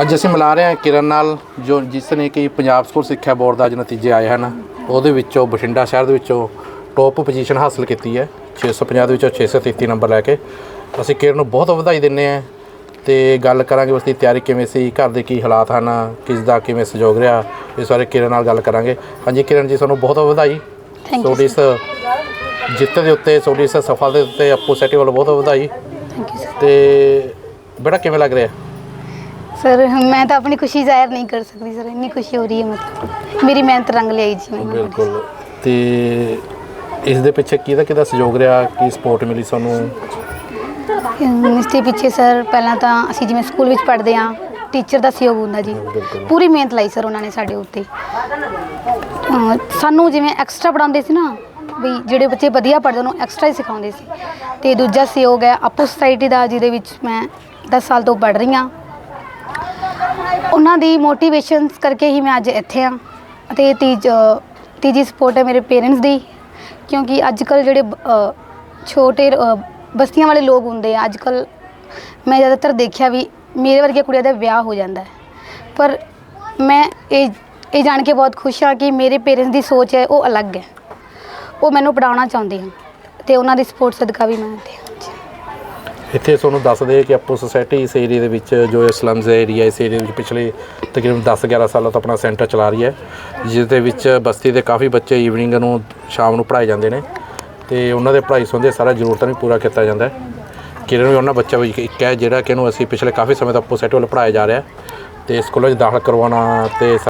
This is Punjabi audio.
ਅੱਜ ਅਸੀਂ ਮਿਲਾ ਰਹੇ ਹਾਂ ਕਿਰਨ ਨਾਲ ਜੋ ਜਿਸ ਨੇ ਕਿ ਪੰਜਾਬ ਸਕੂਲ ਸਿੱਖਿਆ ਬੋਰਡ ਦਾ ਅੱਜ ਨਤੀਜੇ ਆਏ ਹਨ। ਉਹਦੇ ਵਿੱਚੋਂ ਬਠਿੰਡਾ ਸ਼ਹਿਰ ਦੇ ਵਿੱਚੋਂ ਟੌਪ ਪੋਜੀਸ਼ਨ ਹਾਸਲ ਕੀਤੀ ਹੈ। 650 ਦੇ ਵਿੱਚੋਂ 633 ਨੰਬਰ ਲੈ ਕੇ। ਅਸੀਂ ਕਿਰਨ ਨੂੰ ਬਹੁਤ ਵਧਾਈ ਦਿੰਦੇ ਹਾਂ ਤੇ ਗੱਲ ਕਰਾਂਗੇ ਉਸ ਦੀ ਤਿਆਰੀ ਕਿਵੇਂ ਸੀ ਘਰ ਦੇ ਕੀ ਹਾਲਾਤ ਹਨ ਕਿਸ ਦਾ ਕਿਵੇਂ ਸਹਿਯੋਗ ਰਿਹਾ ਇਸ ਬਾਰੇ ਕਿਰਨ ਨਾਲ ਗੱਲ ਕਰਾਂਗੇ। ਹਾਂਜੀ ਕਿਰਨ ਜੀ ਤੁਹਾਨੂੰ ਬਹੁਤ ਵਧਾਈ। ਤੁਹਾਡੀ ਇਸ ਜਿੱਤ ਦੇ ਉੱਤੇ ਤੁਹਾਡੀ ਇਸ ਸਫਲਤਾ ਦੇ ਉੱਤੇ ਆਪੋ ਸੈਟੀ ਵੱਲੋਂ ਬਹੁਤ ਵਧਾਈ। ਥੈਂਕ ਯੂ ਸਰ ਤੇ ਬੇਟਾ ਕਿਵੇਂ ਲੱਗ ਰਿਹਾ? ਸਰ ਮੈਂ ਤਾਂ ਆਪਣੀ ਖੁਸ਼ੀ ਜ਼ਾਹਿਰ ਨਹੀਂ ਕਰ ਸਕਦੀ ਸਰ ਇੰਨੀ ਖੁਸ਼ੀ ਹੋ ਰਹੀ ਹੈ ਮਤਲਬ। ਮੇਰੀ ਮਿਹਨਤ ਰੰਗ ਲਿਆਈ ਜੀ ਬਿਲਕੁਲ। ਤੇ ਇਸ ਦੇ ਪਿੱਛੇ ਕਿਹਦਾ ਕਿਹਦਾ ਸਹਿਯੋਗ ਰਿਹਾ ਕੀ ਸਪੋਰਟ ਮਿਲੀ ਤੁਹਾਨੂੰ ਇਸ ਦੇ ਪਿੱਛੇ ਸਰ ਪਹਿਲਾਂ ਤਾਂ ਅਸੀਂ ਜਿਵੇਂ ਸਕੂਲ ਵਿੱਚ ਪੜ੍ਹਦੇ ਹਾਂ ਟੀਚਰ ਦਾ ਸਹਿਯੋਗ ਹੁੰਦਾ ਜੀ। ਬਿਲਕੁਲ। ਪੂਰੀ ਮਿਹਨਤ ਲਾਈ ਸਰ ਉਹਨਾਂ ਨੇ ਸਾਡੇ ਉੱਤੇ। ਸਾਨੂੰ ਜਿਵੇਂ ਐਕਸਟਰਾ ਪੜਾਉਂਦੇ ਸੀ ਨਾ ਵੀ ਜਿਹੜੇ ਬੱਚੇ ਵਧੀਆ ਪੜ੍ਹਦੇ ਉਹਨੂੰ ਐਕਸਟਰਾ ਹੀ ਸਿਖਾਉਂਦੇ ਸੀ। ਤੇ ਦੂਜਾ ਸਹਿਯੋਗ ਹੈ ਆਪੋ ਸੁਸਾਇਟੀ ਦਾ ਜਿਹਦੇ ਵਿੱਚ ਮੈਂ 10 ਸਾਲ ਤੋਂ ਪੜ੍ਹ ਰਹੀ ਹਾਂ। ਉਹਨਾਂ ਦੀ ਮੋਟੀਵੇਸ਼ਨਸ ਕਰਕੇ ਹੀ ਮੈਂ ਅੱਜ ਇੱਥੇ ਹਾਂ ਅਤੇ ਤੀਜ, ਤੀਜੀ ਸਪੋਰਟ ਹੈ ਮੇਰੇ ਪੇਰੈਂਟਸ ਦੀ, ਕਿਉਂਕਿ ਅੱਜ ਕੱਲ ਜਿਹੜੇ ਛੋਟੇ ਬਸਤੀਆਂ ਵਾਲੇ ਲੋਕ ਹੁੰਦੇ ਆ ਅੱਜ ਕੱਲ ਮੈਂ ਜ਼ਿਆਦਾਤਰ ਦੇਖਿਆ ਵੀ ਮੇਰੇ ਵਰਗੇ ਕੁੜੀਆਂ ਦਾ ਵਿਆਹ ਹੋ ਜਾਂਦਾ ਪਰ ਮੈਂ ਇਹ ਇਹ ਜਾਣ ਕੇ ਬਹੁਤ ਖੁਸ਼ ਹਾਂ ਕਿ ਮੇਰੇ ਪੇਰੈਂਟਸ ਦੀ ਸੋਚ ਹੈ ਉਹ ਅਲੱਗ ਹੈ। ਉਹ ਮੈਨੂੰ ਪੜਾਉਣਾ ਚਾਹੁੰਦੇ ਹਨ ਤੇ ਉਹਨਾਂ ਦੀ ਸਪੋਰਟ ਸਦਕਾ ਵੀ ਮੈਂ ਇੱਥੇ ਇੱਥੇ ਤੁਹਾਨੂੰ ਦੱਸ ਦੇ ਕਿ ਆਪੋ ਸੋਸਾਇਟੀ ਇਸ ਏਰੀਆ ਦੇ ਵਿੱਚ, ਜੋ ਸਲਮਸ ਏਰੀਆ ਇਸ ਏਰੀਆ ਵਿੱਚ ਪਿਛਲੇ ਤਕਰੀਬਨ 10-11 ਸਾਲਾਂ ਤੋਂ ਆਪਣਾ ਸੈਂਟਰ ਚਲਾ ਰਹੀ ਹੈ ਜਿਸ ਦੇ ਵਿੱਚ ਬਸਤੀ ਦੇ ਕਾਫੀ ਬੱਚੇ ਈਵਨਿੰਗ ਨੂੰ, ਸ਼ਾਮ ਨੂੰ ਪੜ੍ਹਾਏ ਜਾਂਦੇ ਨੇ ਤੇ ਉਹਨਾਂ ਦੇ ਪੜ੍ਹਾਈ ਸੰਬੰਧੀ ਸਾਰਾ ਜ਼ਰੂਰਤਾਂ ਨੂੰ ਪੂਰਾ ਕੀਤਾ ਜਾਂਦਾ ਹੈ। ਕਿਰਨ ਵੀ ਉਹਨਾਂ ਬੱਚਾ ਵਿੱਚ ਇੱਕ ਹੈ ਜਿਹੜਾ ਕਿ ਇਹਨੂੰ ਅਸੀਂ ਪਿਛਲੇ ਕਾਫੀ ਸਮੇਂ ਤੋਂ ਆਪੋ ਸੈਟ ਵੱਲ ਪੜ੍ਹਾਇਆ ਜਾ ਰਿਹਾ ਹੈ ਤੇ ਸਕੂਲਾਂ 'ਚ ਦਾਖਲ ਕਰਵਾਉਣਾ ਤੇ